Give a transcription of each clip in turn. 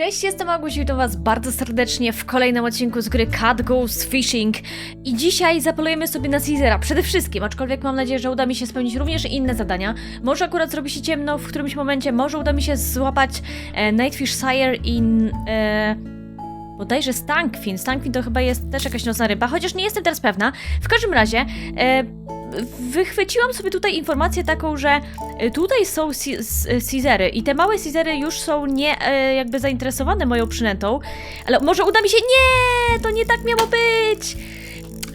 Cześć, jestem Aguś i witam was bardzo serdecznie w kolejnym odcinku z gry Cat Goes Fishing. I dzisiaj zapolujemy sobie na Caesara przede wszystkim, aczkolwiek mam nadzieję, że uda mi się spełnić również inne zadania. Może akurat zrobi się ciemno w którymś momencie, może uda mi się złapać e, Nightfish Sire i... E, bodajże Stankfin. Stankfin to chyba jest też jakaś nocna ryba, chociaż nie jestem teraz pewna. W każdym razie... E, Wychwyciłam sobie tutaj informację taką, że e, tutaj są Caesery i te małe Caesery już są nie e, jakby zainteresowane moją przynętą, ale może uda mi się... Nie! To nie tak miało być!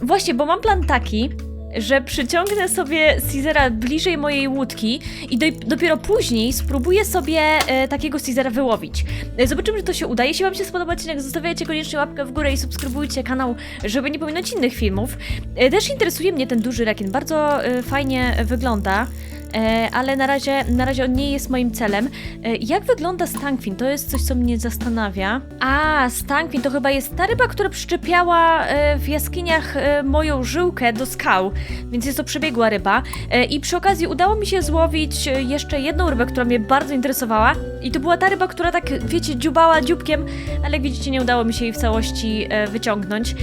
Właśnie, bo mam plan taki, że przyciągnę sobie Caesara bliżej mojej łódki i do, dopiero później spróbuję sobie e, takiego Caesara wyłowić. E, zobaczymy, czy to się uda. Jeśli Wam się spodoba odcinek, zostawiajcie koniecznie łapkę w górę i subskrybujcie kanał, żeby nie pominąć innych filmów. E, też interesuje mnie ten duży rekin, bardzo e, fajnie wygląda. E, ale na razie, na razie on nie jest moim celem. E, jak wygląda Stankfin? To jest coś, co mnie zastanawia. A, Stankfin to chyba jest ta ryba, która przyczepiała e, w jaskiniach moją żyłkę do skał, więc jest to przebiegła ryba. I przy okazji udało mi się złowić jeszcze jedną rybę, która mnie bardzo interesowała. I to była ta ryba, która tak, wiecie, dziubała dzióbkiem, ale jak widzicie, nie udało mi się jej w całości wyciągnąć.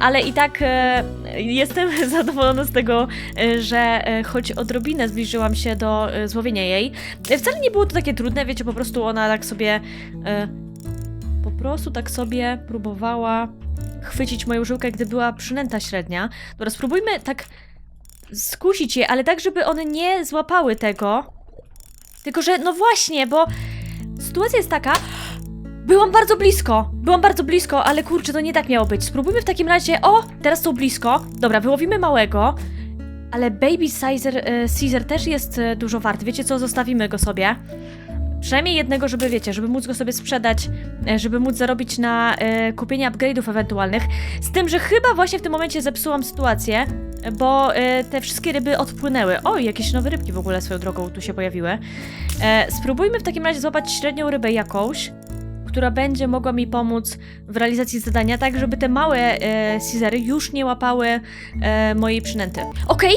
Ale i tak jestem zadowolona z tego, e, że e, choć odrobinę zbliżyłam się do e, złowienia jej. Wcale nie było to takie trudne, wiecie, po prostu ona tak sobie. Po prostu tak sobie próbowała chwycić moją żyłkę, gdy była przynęta średnia. Dobra, spróbujmy tak skusić je, ale tak, żeby one nie złapały tego. Tylko, że no właśnie, bo sytuacja jest taka. Byłam bardzo blisko, byłam bardzo blisko, ale kurczę, to nie tak miało być. Spróbujmy w takim razie. O, teraz są blisko. Dobra, wyłowimy małego. Ale Baby Caesar, e, Caesar też jest e, dużo wart. Wiecie co, zostawimy go sobie. Przynajmniej jednego, żeby wiecie, żeby móc go sobie sprzedać, e, żeby móc zarobić na e, kupienie upgrade'ów ewentualnych. Z tym, że chyba właśnie w tym momencie zepsułam sytuację, bo e, te wszystkie ryby odpłynęły. O, jakieś nowe rybki w ogóle swoją drogą tu się pojawiły. E, spróbujmy w takim razie złapać średnią rybę jakąś, która będzie mogła mi pomóc w realizacji zadania, tak żeby te małe e, już nie łapały e, mojej przynęty. Okej,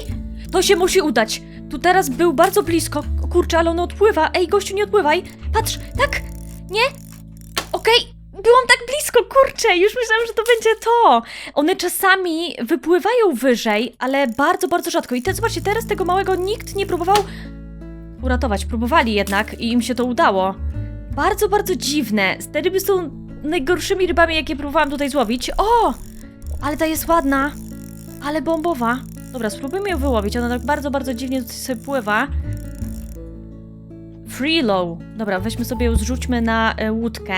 to się musi udać. Tu teraz był bardzo blisko. Kurczę, ale on odpływa. Ej, gościu, nie odpływaj. Patrz, tak? Nie? Okej, byłam tak blisko, kurczę, już myślałam, że to będzie to. One czasami wypływają wyżej, ale bardzo, bardzo rzadko. I te, zobaczcie, teraz tego małego nikt nie próbował uratować. Próbowali jednak i im się to udało. Bardzo, bardzo dziwne. Te ryby są najgorszymi rybami, jakie próbowałam tutaj złowić. O! Ale ta jest ładna. Ale bombowa. Dobra, spróbujmy ją wyłowić. Ona tak bardzo, bardzo dziwnie tutaj sobie pływa. Freelow. Dobra, weźmy sobie ją, zrzućmy na e, łódkę.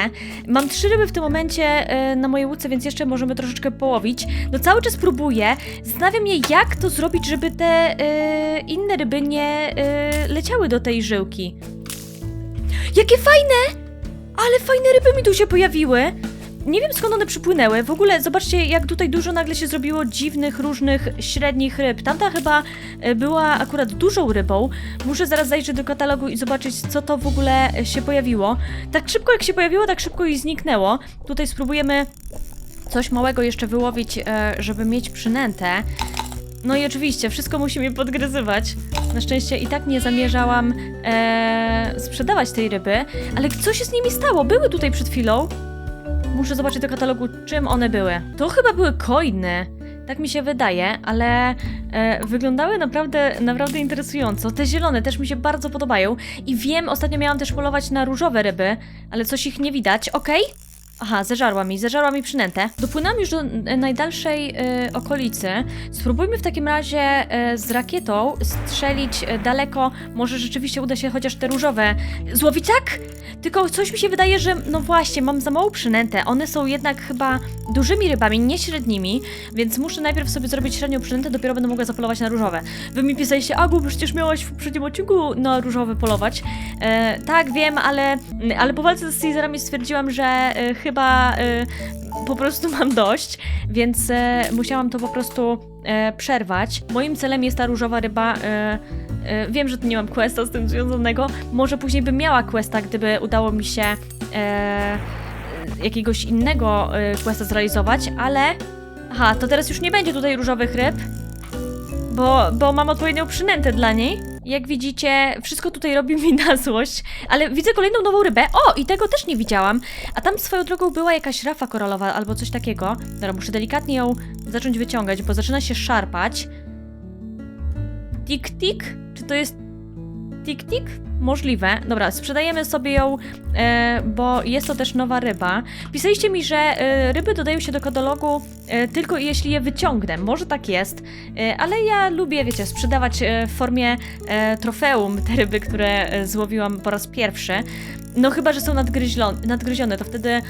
Mam trzy ryby w tym momencie e, na mojej łódce, więc jeszcze możemy troszeczkę połowić. No cały czas próbuję. Zastanawiam się, jak to zrobić, żeby te e, inne ryby nie e, leciały do tej żyłki. Jakie fajne! Ale fajne ryby mi tu się pojawiły. Nie wiem skąd one przypłynęły. W ogóle zobaczcie, jak tutaj dużo nagle się zrobiło dziwnych, różnych, średnich ryb. Tamta chyba e, była akurat dużą rybą. Muszę zaraz zajrzeć do katalogu i zobaczyć, co to w ogóle e, się pojawiło. Tak szybko jak się pojawiło, tak szybko i zniknęło. Tutaj spróbujemy coś małego jeszcze wyłowić, e, żeby mieć przynętę. No i oczywiście, wszystko musi mnie podgryzywać. Na szczęście i tak nie zamierzałam e, sprzedawać tej ryby, ale co się z nimi stało? Były tutaj przed chwilą. Muszę zobaczyć do katalogu, czym one były. To chyba były coiny. Tak mi się wydaje, ale e, wyglądały naprawdę, naprawdę interesująco. Te zielone też mi się bardzo podobają. I wiem, ostatnio miałam też polować na różowe ryby, ale coś ich nie widać. Okej? Aha, zeżarła mi, zeżarła mi przynętę. Dopłynęłam już do e, najdalszej e, okolicy. Spróbujmy w takim razie e, z rakietą strzelić daleko. Może rzeczywiście uda się chociaż te różowe złowić, tak? Tylko coś mi się wydaje, że no właśnie, mam za małą przynętę. One są jednak chyba dużymi rybami, nie średnimi, więc muszę najpierw sobie zrobić średnią przynętę, dopiero będę mogła zapolować na różowe. Wy mi pisaliście, Agu, przecież miałaś w poprzednim odcinku na różowe polować. Tak, wiem, ale, ale po walce z Caesarami stwierdziłam, że chyba e, po prostu mam dość, więc e, musiałam to po prostu e, przerwać. Moim celem jest ta różowa ryba. E, e, wiem, że tu nie mam questa z tym związanego. Może później bym miała questa, gdyby udało mi się e, jakiegoś innego e, questa zrealizować, ale. Aha, to teraz już nie będzie tutaj różowych ryb, bo, bo mam odpowiednią przynętę dla niej. Jak widzicie, wszystko tutaj robi mi na złość, ale widzę kolejną nową rybę. O, i tego też nie widziałam. A tam swoją drogą była jakaś rafa koralowa albo coś takiego. Dobra, muszę delikatnie ją zacząć wyciągać, bo zaczyna się szarpać. Tik-tik? Czy to jest tik-tik? Możliwe. Dobra, sprzedajemy sobie ją, e, bo jest to też nowa ryba. Pisaliście mi, że e, ryby dodają się do katalogu e, tylko jeśli je wyciągnę. Może tak jest, e, ale ja lubię, wiecie, sprzedawać e, w formie e, trofeum te ryby, które e, złowiłam po raz pierwszy. No chyba, że są nadgryzione, to wtedy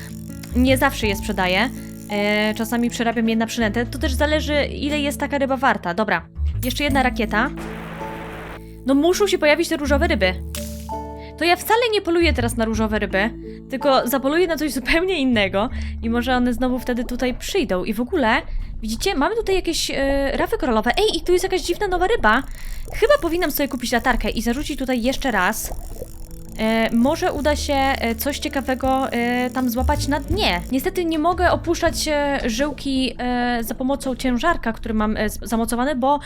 nie zawsze je sprzedaję. E, czasami przerabiam je na przynętę. To też zależy, ile jest taka ryba warta. Dobra, jeszcze jedna rakieta. No muszą się pojawić te różowe ryby. To ja wcale nie poluję teraz na różowe ryby, tylko zapoluję na coś zupełnie innego i może one znowu wtedy tutaj przyjdą. I w ogóle, widzicie, mamy tutaj jakieś e, rafy koralowe. Ej, i tu jest jakaś dziwna nowa ryba. Chyba powinnam sobie kupić latarkę i zarzucić tutaj jeszcze raz. E, może uda się e, coś ciekawego e, tam złapać na dnie. Niestety nie mogę opuszczać żyłki za pomocą ciężarka, który mam zamocowany, bo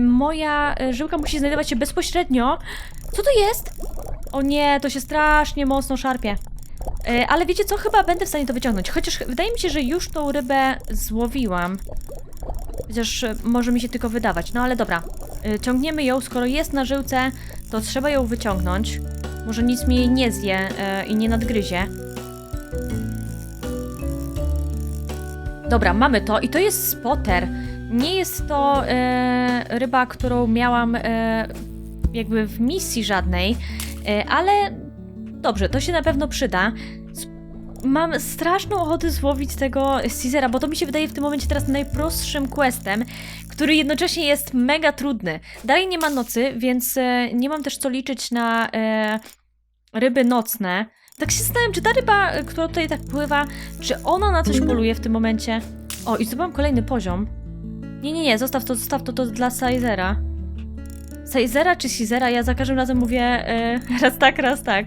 moja żyłka musi znajdować się bezpośrednio. Co to jest? O nie, to się strasznie mocno szarpie. Ale wiecie co? Chyba będę w stanie to wyciągnąć. Chociaż wydaje mi się, że już tą rybę złowiłam. Chociaż może mi się tylko wydawać. No ale dobra. Ciągniemy ją. Skoro jest na żyłce, to trzeba ją wyciągnąć. Może nic mi jej nie zje e, i nie nadgryzie. Dobra, mamy to i to jest spotter. Nie jest to e, ryba, którą miałam e, jakby w misji żadnej, ale dobrze, to się na pewno przyda. Mam straszną ochotę złowić tego Caesara, bo to mi się wydaje w tym momencie teraz najprostszym questem, który jednocześnie jest mega trudny. Dalej nie ma nocy, więc e, nie mam też co liczyć na e, ryby nocne. Tak się zastanawiam, czy ta ryba, e, która tutaj tak pływa, czy ona na coś poluje w tym momencie? O, i zdobyłam kolejny poziom. Nie, nie, nie, zostaw to, zostaw to, to dla Sizera. Sizera czy Sizera? Ja za każdym razem mówię e, raz tak, raz tak.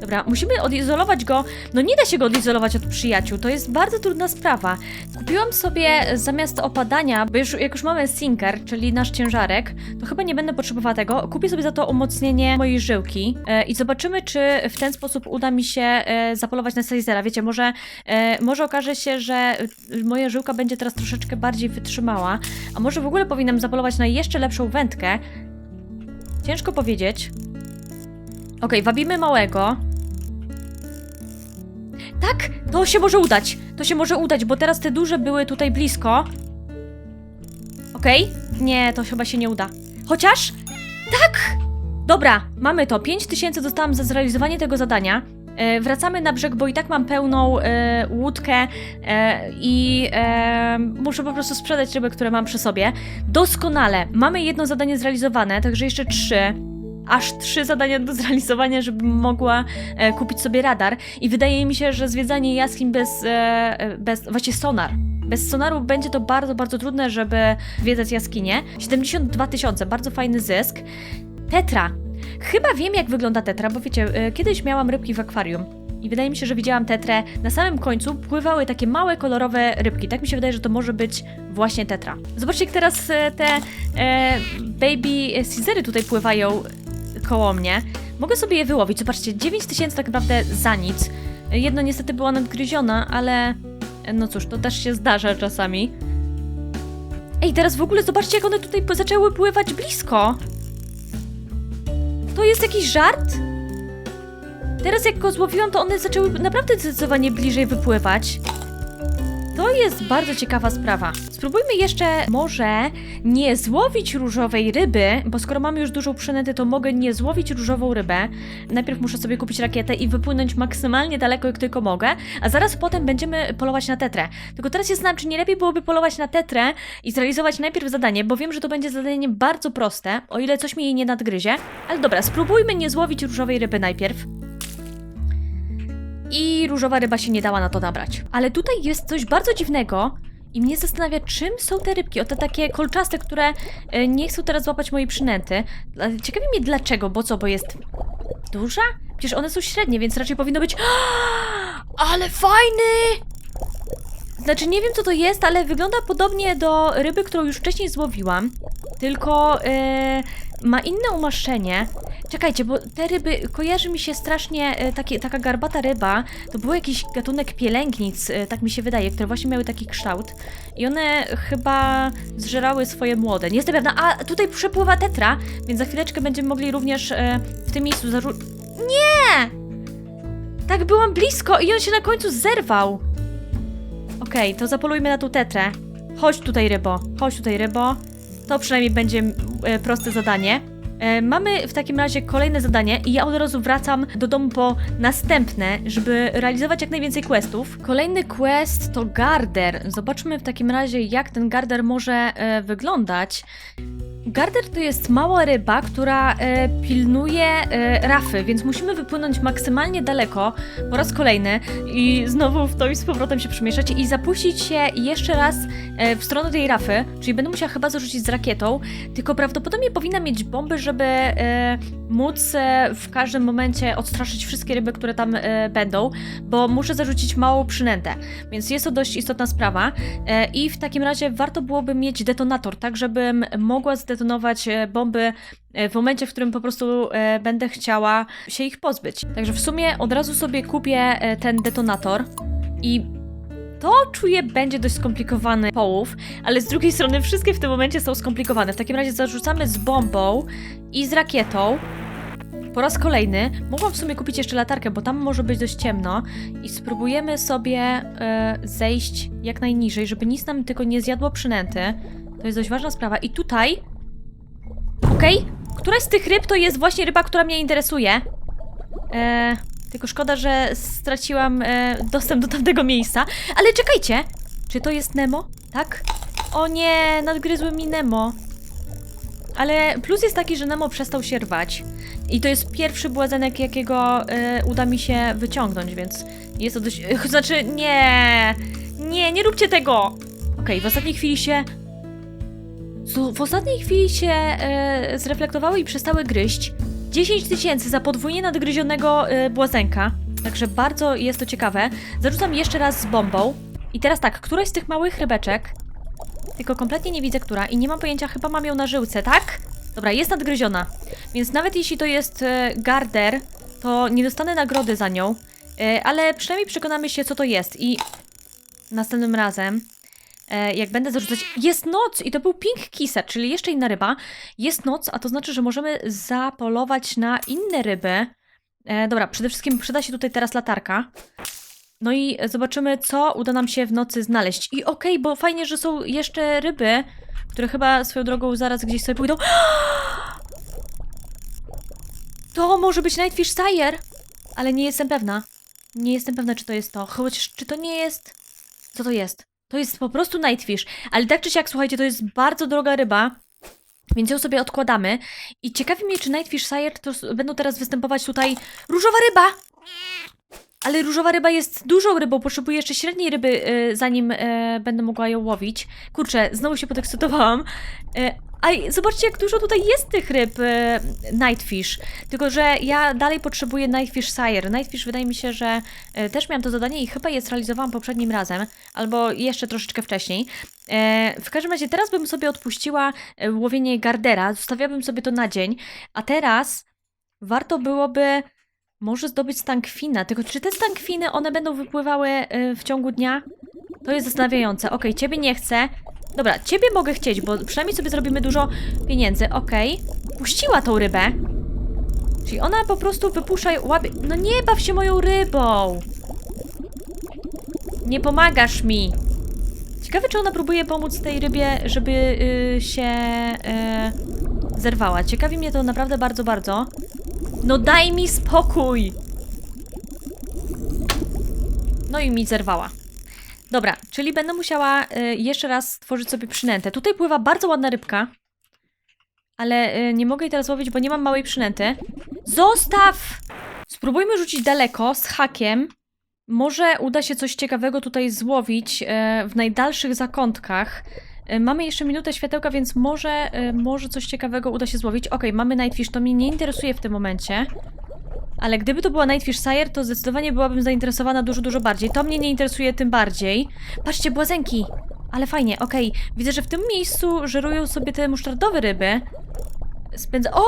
Dobra, musimy odizolować go. No nie da się go odizolować od przyjaciół, to jest bardzo trudna sprawa. Kupiłam sobie zamiast opadania, bo już, jak już mamy sinker, czyli nasz ciężarek, to chyba nie będę potrzebowała tego. Kupię sobie za to umocnienie mojej żyłki e, i zobaczymy, czy w ten sposób uda mi się e, zapolować na Sizera. Wiecie, może, e, może okaże się, że e, moja żyłka będzie teraz troszeczkę bardziej wytrzymała, a może w ogóle powinnam zapolować na jeszcze lepszą wędkę. Ciężko powiedzieć. Okej, wabimy małego. Tak, to się może udać. To się może udać, bo teraz te duże były tutaj blisko. Okej? Nie, to chyba się nie uda. Chociaż? Tak! Dobra, mamy to. 5000 dostałam za zrealizowanie tego zadania. E, wracamy na brzeg, bo i tak mam pełną e, łódkę e, i e, muszę po prostu sprzedać ryby, które mam przy sobie. Doskonale. Mamy jedno zadanie zrealizowane, także jeszcze trzy aż trzy zadania do zrealizowania, żebym mogła e, kupić sobie radar. I wydaje mi się, że zwiedzanie jaskiń bez, e, e, bez właśnie sonar. Bez sonaru będzie to bardzo, bardzo trudne, żeby zwiedzać jaskinie. 72 tysiące, bardzo fajny zysk. Tetra. Chyba wiem, jak wygląda tetra, bo wiecie, e, kiedyś miałam rybki w akwarium. I wydaje mi się, że widziałam tetrę. Na samym końcu pływały takie małe, kolorowe rybki. Tak mi się wydaje, że to może być właśnie tetra. Zobaczcie, jak teraz e, te e, baby scenery tutaj pływają koło mnie. Mogę sobie je wyłowić. Zobaczcie, 9000 tak naprawdę za nic. Jedno niestety była nadgryziona, ale no cóż, to też się zdarza czasami. Ej, teraz w ogóle zobaczcie, jak one tutaj zaczęły pływać blisko. To jest jakiś żart? Teraz jak go złowiłam, to one zaczęły naprawdę zdecydowanie bliżej wypływać. To jest bardzo ciekawa sprawa. Spróbujmy jeszcze może nie złowić różowej ryby, bo skoro mamy już dużą przynętę, to mogę nie złowić różową rybę. Najpierw muszę sobie kupić rakietę i wypłynąć maksymalnie daleko, jak tylko mogę, a zaraz potem będziemy polować na tetrę. Tylko teraz się znam, czy nie lepiej byłoby polować na tetrę i zrealizować najpierw zadanie, bo wiem, że to będzie zadanie bardzo proste, o ile coś mi jej nie nadgryzie. Ale dobra, spróbujmy nie złowić różowej ryby najpierw. I różowa ryba się nie dała na to nabrać. Ale tutaj jest coś bardzo dziwnego i mnie zastanawia, czym są te rybki. O te takie kolczaste, które e, nie chcą teraz złapać mojej przynęty. Ciekawi mnie dlaczego, bo co, bo jest duża? Przecież one są średnie, więc raczej powinno być... Ale fajny! Znaczy, nie wiem co to jest, ale wygląda podobnie do ryby, którą już wcześniej złowiłam. tylko e, ma inne umaszczenie. Czekajcie, bo te ryby, kojarzy mi się strasznie e, takie, taka garbata ryba, to był jakiś gatunek pielęgnic, e, tak mi się wydaje, które właśnie miały taki kształt i one chyba zżerały swoje młode. Nie jestem pewna, a tutaj przepływa tetra, więc za chwileczkę będziemy mogli również e, w tym miejscu zarzu... Nie! Tak, byłam blisko i on się na końcu zerwał. Okej, to zapolujmy na tą tetrę. Chodź tutaj, rybo. Chodź tutaj, rybo. To przynajmniej będzie e, proste zadanie. E, mamy w takim razie kolejne zadanie i ja od razu wracam do domu po następne, żeby realizować jak najwięcej questów. Kolejny quest to garder. Zobaczmy w takim razie, jak ten garder może e, wyglądać. Garder to jest mała ryba, która e, pilnuje e, rafy, więc musimy wypłynąć maksymalnie daleko po raz kolejny i znowu w to i z powrotem się przemieszać i zapuścić się jeszcze raz e, w stronę tej rafy, czyli będę musiała chyba zarzucić z rakietą, tylko prawdopodobnie powinna mieć bomby, żeby e, móc e, w każdym momencie odstraszyć wszystkie ryby, które tam e, będą, bo muszę zarzucić małą przynętę, więc jest to dość istotna sprawa e, i w takim razie warto byłoby mieć detonator, tak żebym mogła zdetonować e, bomby e, w momencie, w którym po prostu e, będę chciała się ich pozbyć. Także w sumie od razu sobie kupię ten detonator i to czuję będzie dość skomplikowany połów, ale z drugiej strony wszystkie w tym momencie są skomplikowane. W takim razie zarzucamy z bombą i z rakietą. Po raz kolejny. Mogłam w sumie kupić jeszcze latarkę, bo tam może być dość ciemno. I spróbujemy sobie zejść jak najniżej, żeby nic nam tylko nie zjadło przynęty. To jest dość ważna sprawa. I tutaj... Okej, któraś z tych ryb to jest właśnie ryba, która mnie interesuje. E, tylko szkoda, że straciłam e, dostęp do tamtego miejsca. Ale czekajcie! Czy to jest Nemo? Tak? O nie, nadgryzły mi Nemo. Ale plus jest taki, że Nemo przestał się rwać. I to jest pierwszy błazenek, jakiego e, uda mi się wyciągnąć, więc jest to dość... e, Znaczy, nie! Nie, nie róbcie tego! Okej, w ostatniej chwili się... W ostatniej chwili się e, zreflektowały i przestały gryźć. 10 tysięcy za podwójnie nadgryzionego e, błazenka. Także bardzo jest to ciekawe. Zarzucam jeszcze raz z bombą. I teraz tak, któraś z tych małych rybeczek, tylko kompletnie nie widzę która i nie mam pojęcia, chyba mam ją na żyłce, tak? Dobra, jest nadgryziona. Więc nawet jeśli to jest e, garder, to nie dostanę nagrody za nią. E, ale przynajmniej przekonamy się, co to jest. I następnym razem, jak będę zarzucać. Jest noc! I to był pink kisser, czyli jeszcze inna ryba. Jest noc, a to znaczy, że możemy zapolować na inne ryby. E, dobra, przede wszystkim przyda się tutaj teraz latarka. No i zobaczymy, co uda nam się w nocy znaleźć. I okej, bo fajnie, że są jeszcze ryby, które chyba swoją drogą zaraz gdzieś sobie pójdą. To może być Nightfish Sire, ale nie jestem pewna. Nie jestem pewna, czy to jest to. Chociaż, czy to nie jest... Co to jest? To jest po prostu Nightfish. Ale tak czy siak, słuchajcie, to jest bardzo droga ryba. Więc ją sobie odkładamy. I ciekawi mnie, czy Nightfish Sire to będą teraz występować tutaj różowa ryba! Ale różowa ryba jest dużą rybą, potrzebuję jeszcze średniej ryby, y, zanim y, będę mogła ją łowić. Kurczę, znowu się podekscytowałam. Y, a zobaczcie, jak dużo tutaj jest tych ryb y, Nightfish. Tylko, że ja dalej potrzebuję Nightfish Sire. Nightfish wydaje mi się, że y, też miałam to zadanie i chyba je zrealizowałam poprzednim razem, albo jeszcze troszeczkę wcześniej. E, w każdym razie teraz bym sobie odpuściła e, łowienie gardera, zostawiałabym sobie to na dzień, a teraz warto byłoby może zdobyć stankwinę. Tylko czy te stankwiny, one będą wypływały y, w ciągu dnia? To jest zastanawiające. Okej, ciebie nie chcę. Dobra, ciebie mogę chcieć, bo przynajmniej sobie zrobimy dużo pieniędzy. Okej. Puściła tą rybę. Czyli ona po prostu wypuszcza i łapie... No nie baw się moją rybą! Nie pomagasz mi! Ciekawe, czy ona próbuje pomóc tej rybie, żeby y, się y, zerwała. Ciekawi mnie to naprawdę bardzo, bardzo. No daj mi spokój! No i mi zerwała. Dobra, czyli będę musiała y, jeszcze raz stworzyć sobie przynętę. Tutaj pływa bardzo ładna rybka. Ale y, nie mogę jej teraz łowić, bo nie mam małej przynęty. Zostaw! Spróbujmy rzucić daleko z hakiem. Może uda się coś ciekawego tutaj złowić e, w najdalszych zakątkach. Mamy jeszcze minutę światełka, więc może, może coś ciekawego uda się złowić. Okej, mamy Nightfish, to mnie nie interesuje w tym momencie. Ale gdyby to była Nightfish Sire, to zdecydowanie byłabym zainteresowana dużo, dużo bardziej. To mnie nie interesuje tym bardziej. Patrzcie, błazenki! Ale fajnie, okej. Widzę, że w tym miejscu żerują sobie te musztardowe ryby. Spędza... O!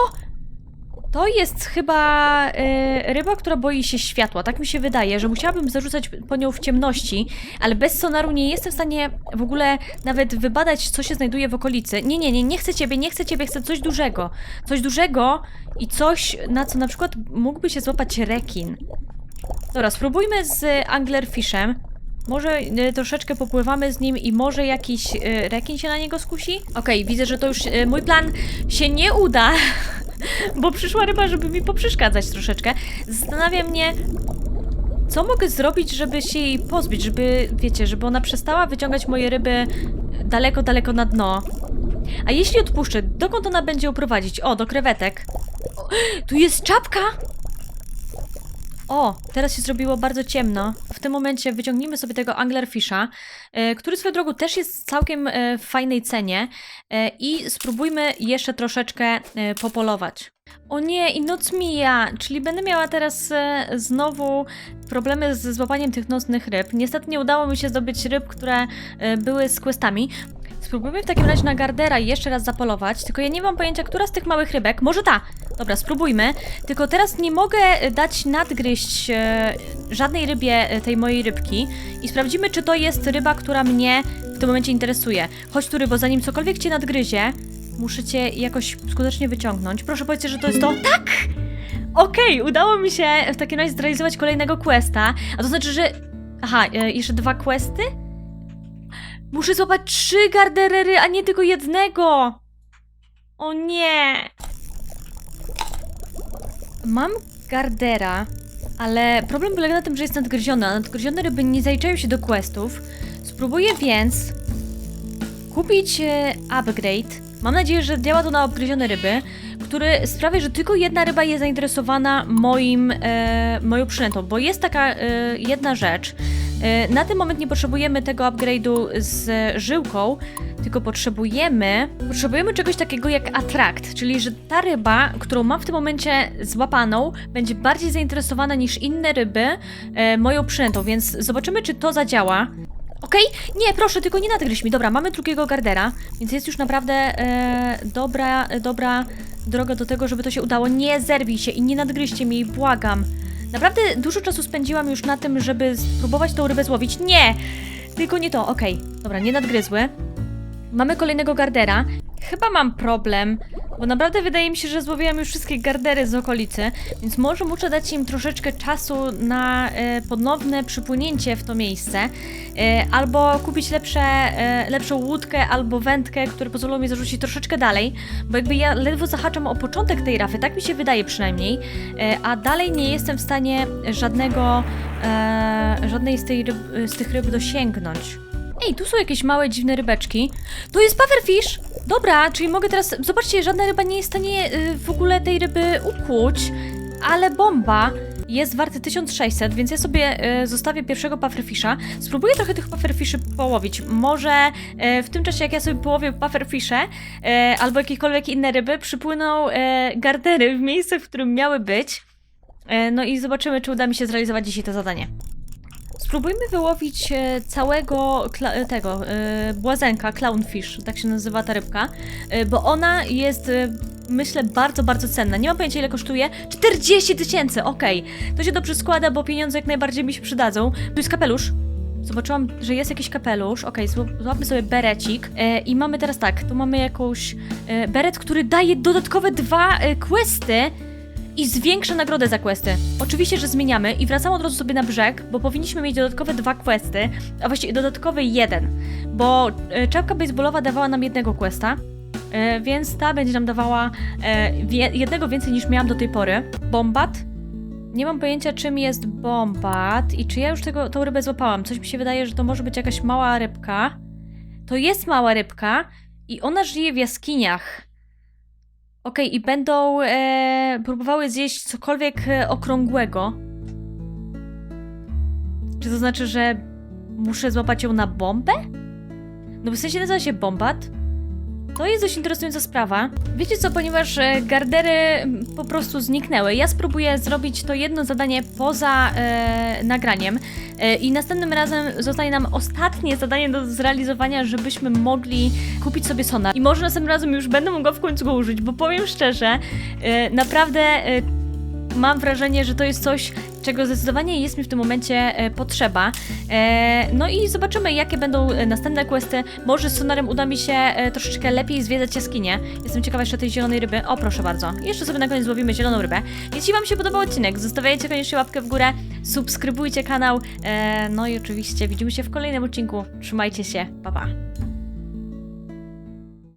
To jest chyba e, ryba, która boi się światła. Tak mi się wydaje, że musiałabym zarzucać po nią w ciemności, ale bez sonaru nie jestem w stanie w ogóle nawet wybadać, co się znajduje w okolicy. Nie, nie, nie, nie chcę ciebie, nie chcę ciebie, chcę coś dużego. Coś dużego i coś, na co na przykład mógłby się złapać rekin. Dobra, spróbujmy z anglerfishem. Może y, troszeczkę popływamy z nim i może jakiś y, rekin się na niego skusi? Okej, widzę, że to już y, mój plan się nie uda, bo przyszła ryba, żeby mi poprzeszkadzać troszeczkę. Zastanawia mnie, co mogę zrobić, żeby się jej pozbyć, żeby, wiecie, żeby ona przestała wyciągać moje ryby daleko, daleko na dno. A jeśli odpuszczę, dokąd ona będzie ją prowadzić? O, do krewetek. O, tu jest czapka! O, teraz się zrobiło bardzo ciemno. W tym momencie wyciągnijmy sobie tego anglerfisha, który swoją drogą też jest całkiem e, w fajnej cenie e, i spróbujmy jeszcze troszeczkę e, popolować. O nie, i noc mija, czyli będę miała teraz e, znowu problemy z złapaniem tych nocnych ryb. Niestety nie udało mi się zdobyć ryb, które e, były z questami. Spróbujmy w takim razie na Gardera jeszcze raz zapolować, tylko ja nie mam pojęcia, która z tych małych rybek, może ta. Dobra, spróbujmy. Tylko teraz nie mogę e, dać nadgryźć e, żadnej rybie e, tej mojej rybki i sprawdzimy, czy to jest ryba, która mnie w tym momencie interesuje. Chodź tu, rybo, zanim cokolwiek cię nadgryzie, muszę cię jakoś skutecznie wyciągnąć. Proszę powiedzcie, że to jest to. Tak! Okej, udało mi się w takim razie zrealizować kolejnego questa. A to znaczy, że. Aha, e, jeszcze dwa questy? Muszę złapać trzy garderery, a nie tylko jednego! O nie! Mam gardera, ale problem polega na tym, że jest nadgryziona. Nadgryzione ryby nie zaliczają się do questów. Spróbuję więc kupić e, upgrade. Mam nadzieję, że działa to na obgryzione ryby, który sprawia, że tylko jedna ryba jest zainteresowana moim, e, moją przynętą, bo jest taka e, jedna rzecz. E, na ten moment nie potrzebujemy tego upgrade'u z żyłką, tylko potrzebujemy, potrzebujemy czegoś takiego jak attract, czyli że ta ryba, którą mam w tym momencie złapaną, będzie bardziej zainteresowana niż inne ryby e, moją przynętą, więc zobaczymy, czy to zadziała. Okej? Nie, proszę, tylko nie nadgryź mi. Dobra, mamy drugiego gardera, więc jest już naprawdę e, dobra, dobra droga do tego, żeby to się udało. Nie zerwij się i nie nadgryźcie mi, błagam. Naprawdę dużo czasu spędziłam już na tym, żeby spróbować tą rybę złowić. Nie! Tylko nie to, okej. Dobra, nie nadgryzły. Mamy kolejnego gardera. Chyba mam problem, bo naprawdę wydaje mi się, że złowiłam już wszystkie gardery z okolicy, więc może muszę dać im troszeczkę czasu na e, ponowne przypłynięcie w to miejsce, e, albo kupić lepsze, e, lepszą łódkę albo wędkę, które pozwolą mi zarzucić troszeczkę dalej, bo jakby ja ledwo zahaczam o początek tej rafy, tak mi się wydaje przynajmniej, e, a dalej nie jestem w stanie żadnego, e, żadnej z, tej ryb, z tych ryb dosięgnąć. Ej, tu są jakieś małe, dziwne rybeczki. To jest pufferfish! Dobra, czyli mogę teraz... Zobaczcie, żadna ryba nie jest w stanie y, w ogóle tej ryby ukłuć, ale bomba jest warty 1600, więc ja sobie y, zostawię pierwszego pufferfisha. Spróbuję trochę tych pufferfiszy połowić. Może y, w tym czasie, jak ja sobie połowię pufferfisze y, albo jakiekolwiek inne ryby, przypłyną y, gardery w miejsce, w którym miały być. Y, no i zobaczymy, czy uda mi się zrealizować dzisiaj to zadanie. Spróbujmy wyłowić e, całego e, tego e, błazenka, clownfish, tak się nazywa ta rybka, bo ona jest, myślę, bardzo, bardzo cenna. Nie mam pojęcia ile kosztuje. 40 tysięcy, okej. To się dobrze składa, bo pieniądze jak najbardziej mi się przydadzą. Tu jest kapelusz. Zobaczyłam, że jest jakiś kapelusz. Okej, zł- złapmy sobie berecik. E, I mamy teraz tak, tu mamy jakąś e, beret, który daje dodatkowe dwa e, questy i zwiększa nagrodę za questy. Oczywiście, że zmieniamy i wracamy od razu sobie na brzeg, bo powinniśmy mieć dodatkowe dwa questy, a właściwie dodatkowy jeden, bo e, czapka baseballowa dawała nam jednego questa, e, więc ta będzie nam dawała e, jednego więcej niż miałam do tej pory. Bombat. Nie mam pojęcia, czym jest bombat i czy ja już tego, tą rybę złapałam. Coś mi się wydaje, że to może być jakaś mała rybka. To jest mała rybka i ona żyje w jaskiniach. Okej, i będą e, próbowały zjeść cokolwiek e, okrągłego. Czy to znaczy, że muszę złapać ją na bombę? No w sensie nazywa się bombat. To jest dość interesująca sprawa. Wiecie co, ponieważ e, gardery mm, po prostu zniknęły, ja spróbuję zrobić to jedno zadanie poza e, nagraniem e, i następnym razem zostanie nam ostatnie zadanie do zrealizowania, żebyśmy mogli kupić sobie sonar. I może następnym razem już będę mogła w końcu go użyć, bo powiem szczerze, e, naprawdę e, mam wrażenie, że to jest coś, czego zdecydowanie jest mi w tym momencie e, potrzeba. E, no i zobaczymy, jakie będą e, następne questy. Może z sonarem uda mi się troszeczkę lepiej zwiedzać jaskinie. Jestem ciekawa jeszcze tej zielonej ryby. O, proszę bardzo. Jeszcze sobie na koniec złowimy zieloną rybę. Jeśli Wam się podobał odcinek, zostawiajcie koniecznie łapkę w górę, subskrybujcie kanał. No i oczywiście widzimy się w kolejnym odcinku. Trzymajcie się. Pa, pa.